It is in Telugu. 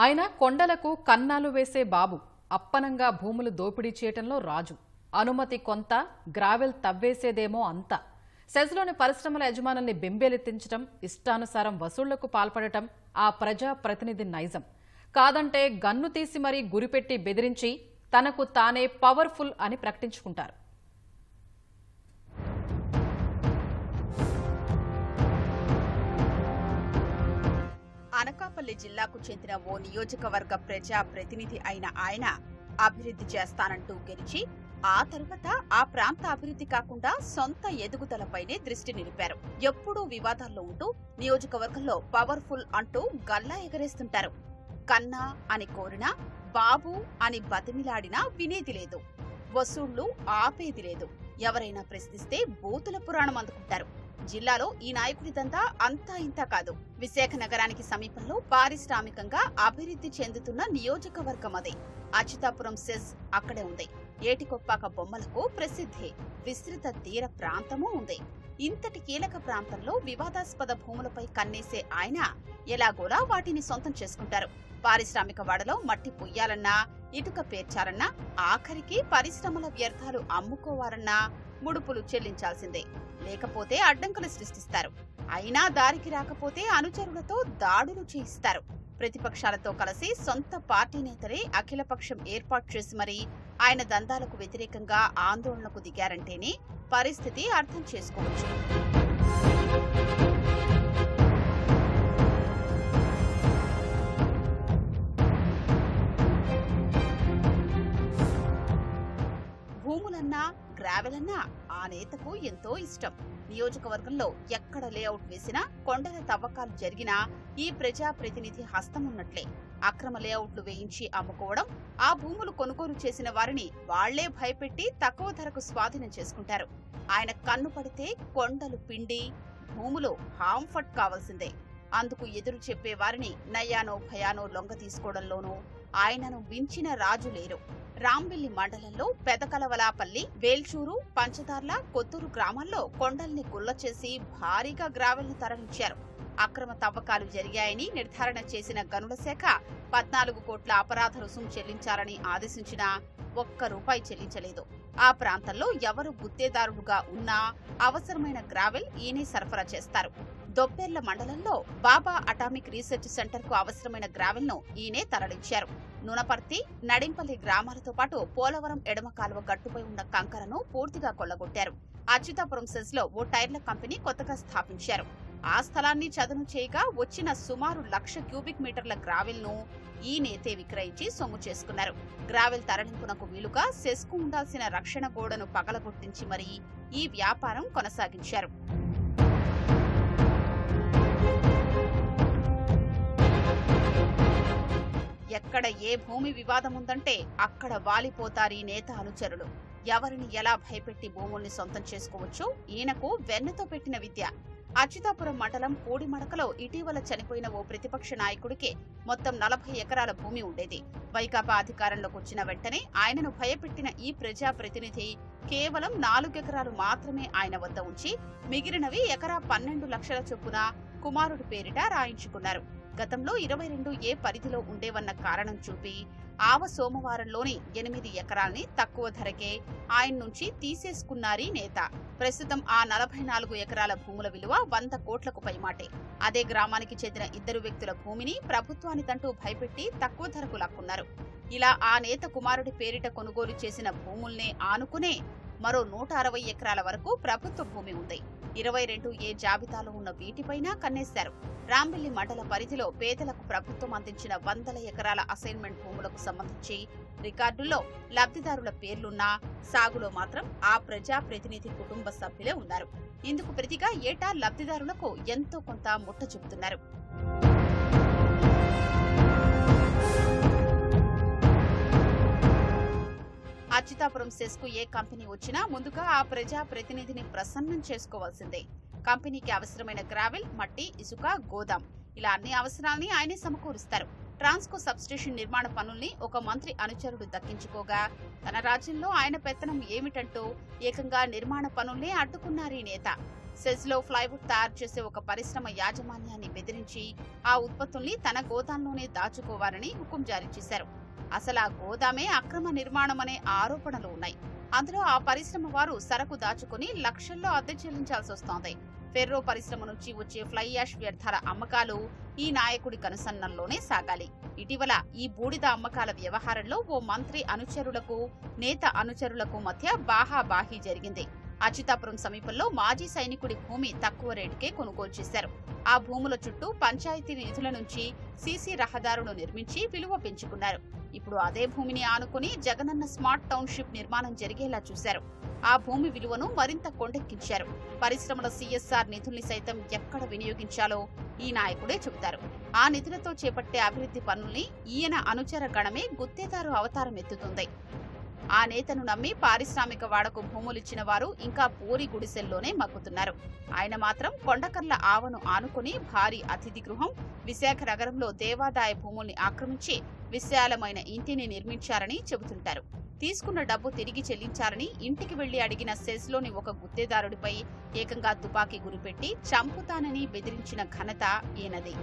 ఆయన కొండలకు కన్నాలు వేసే బాబు అప్పనంగా భూములు దోపిడీ చేయటంలో రాజు. అనుమతి కొంత గ్రావెల్ తవ్వేసేదేమో అంత. సెజ్లోని పరిశ్రమల యజమానుల్ని బెంబేలెత్తించడం ఇష్టానుసారం వసూళ్ళకు పాల్పడటం ఆ ప్రజా ప్రతినిధి నైజం. కాదంటే గన్ను తీసి మరీ గురిపెట్టి బెదిరించి తనకు తానే పవర్ఫుల్ అని ప్రకటించుకుంటారు. అనకాపల్లి జిల్లాకు చెందిన ఓ నియోజకవర్గ ప్రజా ప్రతినిధి అయిన ఆయన అభివృద్ధి చేస్తానంటూ గెలిచి ఆ తర్వాత ఆ ప్రాంత అభివృద్ధి కాకుండా సొంత ఎదుగుదలపైనే దృష్టి నిలిపారు. ఎప్పుడూ వివాదాల్లో ఉంటూ నియోజకవర్గంలో పవర్ఫుల్ అంటూ గల్లా ఎగరేస్తుంటారు. కన్నా అని కోరినా బాబు అని బతిమిలాడినా వినేది లేదు. వసూళ్ళు ఆపేది లేదు. ఎవరైనా ప్రశ్నిస్తే బూతుల పురాణం అందుకుంటారు. జిల్లాలో ఈ నాయకుడిదంతా అంతా ఇంత కాదు. విశాఖ నగరానికి సమీపంలో పారిశ్రామికంగా అభివృద్ధి చెందుతున్న నియోజకవర్గం అదే. అచ్యుతాపురం సెజ్ అక్కడే ఉంది. ఏటికొప్పాక బొమ్మలకు ప్రసిద్ధి విస్తృత తీర ప్రాంతమూ ఉంది. ఇంతటి కీలక ప్రాంతంలో వివాదాస్పద భూములపై కన్నేసే ఆయన ఎలాగోలా వాటిని సొంతం చేసుకుంటారు. పారిశ్రామిక వాడలో మట్టి పొయ్యాలన్నా ఇటుక పేర్చాలన్నా ఆఖరికి పరిశ్రమల వ్యర్థాలు అమ్ముకోవాలన్నా ముడుపులు చెల్లించాల్సిందే. లేకపోతే అడ్డంకులు సృష్టిస్తారు. అయినా దారికి రాకపోతే అనుచరులతో దాడులు చేయిస్తారు. ప్రతిపక్షాలతో కలిసి సొంత పార్టీ నేతలే అఖిలపక్షం ఏర్పాటు చేసి మరీ ఆయన దందాలకు వ్యతిరేకంగా ఆందోళనకు దిగారంటేనే పరిస్థితి అర్థం చేసుకోవచ్చు. గ్రావెల్ ఆ నేతకు ఎంతో ఇష్టం. నియోజకవర్గంలో ఎక్కడ లేఅవుట్ వేసినా కొండల తవ్వకాలు జరిగినా ఈ ప్రజా ప్రతినిధి హస్తం ఉన్నట్లే. అక్రమ లేఅవుట్లు వేయించి అమ్ముకోవడం ఆ భూములు కొనుగోలు చేసిన వారిని వాళ్ళే భయపెట్టి తక్కువ ధరకు స్వాధీనం చేసుకుంటారు. ఆయన కన్ను పడితే కొండలు పిండి భూములు హాంఫట్ కావాల్సిందే. అందుకు ఎదురు చెప్పేవారిని నయ్యానో భయానో లొంగ తీసుకోవడంలోనూ ఆయనను మించిన రాజు లేరు. రాంబిల్లి మండలంలో పెదకలవలాపల్లి వేల్చూరు పంచదార్ల కొత్తూరు గ్రామాల్లో కొండల్ని గుల్ల చేసి భారీగా గ్రావెల్ను తరలించారు. అక్రమ తవ్వకాలు జరిగాయని నిర్ధారణ చేసిన గనుల శాఖ పద్నాలుగు కోట్ల అపరాధ రుసుం చెల్లించాలని ఆదేశించినా ఒక్క రూపాయి చెల్లించలేదు. ఆ ప్రాంతంలో ఎవరు గుత్తేదారుడుగా ఉన్నా అవసరమైన గ్రావెల్ ఈయనే సరఫరా చేస్తారు. దొబ్బెర్ల మండలంలో బాబా అటామిక్ రీసెర్చ్ సెంటర్కు అవసరమైన గ్రావెల్ను ఈయనే తరలించారు. నునపర్తి నడింపల్లి గ్రామాలతో పాటు పోలవరం ఎడమ కాలువ గట్టుపై ఉన్న కంకరను పూర్తిగా కొల్లగొట్టారు. అచ్యుతాపురం సెస్లో ఓ టైర్ల కంపెనీ కొత్తగా స్థాపించారు. ఆ స్థలాన్ని చదును చేయగా వచ్చిన సుమారు లక్ష క్యూబిక్ మీటర్ల గ్రావెల్ను ఈ నేతే విక్రయించి సొమ్ము చేసుకున్నారు. గ్రావెల్ తరలింపునకు వీలుగా సెస్కు ఉండాల్సిన రక్షణ గోడను పగలగొట్టించి మరీ ఈ వ్యాపారం కొనసాగించారు. ఎక్కడ ఏ భూమి వివాదం ఉందంటే అక్కడ వాలిపోతారు ఈ నేత అనుచరులు. ఎవరిని ఎలా భయపెట్టి భూముల్ని సొంతం చేసుకోవచ్చు? ఈయనకు వెన్నతో పెట్టిన విద్య. అచ్యుతాపురం మండలం పూడిమడకలో ఇటీవల చనిపోయిన ఓ ప్రతిపక్ష నాయకుడికి మొత్తం నలభై ఎకరాల భూమి ఉండేది. వైకాపా అధికారంలోకి వచ్చిన వెంటనే ఆయనను భయపెట్టిన ఈ ప్రజా ప్రతినిధి కేవలం నాలుగెకరాలు మాత్రమే ఆయన వద్ద ఉంచి మిగిలినవి ఎకరా పన్నెండు లక్షల చొప్పున కుమారుడి పేరిట రాయించుకున్నారు. గతంలో ఇరవై రెండు ఏ పరిధిలో ఉండేవన్న కారణం చూపి ఆవ సోమవారంలోని ఎనిమిది ఎకరాల్ని తక్కువ ధరకే ఆయన నుంచి తీసేసుకున్నారీ నేత. ప్రస్తుతం ఆ నలభై నాలుగు ఎకరాల భూముల విలువ వంద కోట్లకు పైమాటే. అదే గ్రామానికి చెందిన ఇద్దరు వ్యక్తుల భూమిని ప్రభుత్వాన్ని తంటూ భయపెట్టి తక్కువ ధరకు లాక్కున్నారు. ఇలా ఆ నేత కుమారుడి పేరిట కొనుగోలు చేసిన భూముల్నే ఆనుకునే మరో నూట అరవై ఎకరాల వరకు ప్రభుత్వ భూమి ఉంది. ఇరవై రెండు ఏ జాబితాలో ఉన్న వీటిపైన కన్నేశారు. రాంబిల్లి మండల పరిధిలో పేదలకు ప్రభుత్వం అందించిన వందల ఎకరాల అసైన్మెంట్ భూములకు సంబంధించి రికార్డుల్లో లబ్ధిదారుల పేర్లున్నా సాగులో మాత్రం ఆ ప్రజా ప్రతినిధి కుటుంబ సభ్యులే ఉన్నారు. ఇందుకు ప్రతిగా ఏటా లబ్ధిదారులకు ఎంతో కొంత ముట్ట చెబుతున్నారు అచ్యుతాపురం సెస్కు ఏ కంపెనీ వచ్చినా ముందుగా ఆ ప్రజా ప్రతినిధిని ప్రసన్నం చేసుకోవాల్సిందే. కంపెనీకి అవసరమైన గ్రావెల్ మట్టి ఇసుక గోదాం. ఇలా అన్ని అవసరాల్ని ఆయనే సమకూరుస్తారు. ట్రాన్స్కో సబ్స్టేషన్ నిర్మాణ పనుల్ని ఒక మంత్రి అనుచరుడు దక్కించుకోగా తన రాజ్యంలో ఆయన పెత్తనం ఏమిటంటూ ఏకంగా నిర్మాణ పనుల్నే అడ్డుకున్నారు ఈ నేత. సెజ్లో ప్లైవుడ్ తయారు చేసే ఒక పరిశ్రమ యాజమాన్యాన్ని బెదిరించి ఆ ఉత్పత్తుల్ని తన గోదాంలోనే దాచుకోవాలని హుకుం జారీ చేశారు. అసలు ఆ గోదామే అక్రమ నిర్మాణం అనే ఆరోపణలు ఉన్నాయి. అందులో ఆ పరిశ్రమ వారు సరకు దాచుకుని లక్షల్లో అద్దె చెల్లించాల్సి వస్తోంది. ఫెర్రో పరిశ్రమ నుంచి వచ్చే ఫ్లై యాష్ వ్యర్థాల అమ్మకాలు ఈ నాయకుడి కనుసన్నల్లోనే సాగాలి. ఇటీవల ఈ బూడిద అమ్మకాల వ్యవహారంలో ఓ మంత్రి అనుచరులకు నేత అనుచరులకు మధ్య బాహాబాహీ జరిగింది. అచితాపురం సమీపంలో మాజీ సైనికుడి భూమి తక్కువ రేటుకే కొనుగోలు చేశారు. ఆ భూముల చుట్టూ పంచాయతీ నిధుల నుంచి సీసీ రహదారులు నిర్మించి విలువ పెంచుకున్నారు. ఇప్పుడు అదే భూమిని ఆనుకుని జగనన్న స్మార్ట్ టౌన్షిప్ నిర్మాణం జరిగేలా చూశారు. ఆ భూమి విలువను మరింత కొండెక్కించారు. పరిశ్రమల సీఎస్ఆర్ నిధుల్ని సైతం ఎక్కడ వినియోగించాలో ఈ నాయకుడే చెబుతారు. ఆ నిధులతో చేపట్టే అభివృద్ధి పనుల్ని ఈయన అనుచర గణమే గుత్తేదారు అవతారం ఎత్తుతుంది. ఆ నేతను నమ్మి పారిశ్రామిక వాడకు భూములిచ్చిన వారు ఇంకా పూరి గుడిసెల్లోనే మగ్గుతున్నారు. ఆయన మాత్రం కొండకర్ల ఆవను ఆనుకుని భారీ అతిథి గృహం విశాఖ నగరంలో దేవాదాయ భూముల్ని ఆక్రమించి విశాలమైన ఇంటిని నిర్మించారని చెబుతుంటారు. తీసుకున్న డబ్బు తిరిగి చెల్లించారని ఇంటికి వెళ్ళి అడిగిన సెజ్లోని ఒక గుత్తేదారుడిపై ఏకంగా తుపాకీ గురిపెట్టి చంపుతానని బెదిరించిన ఘనత ఈయనది.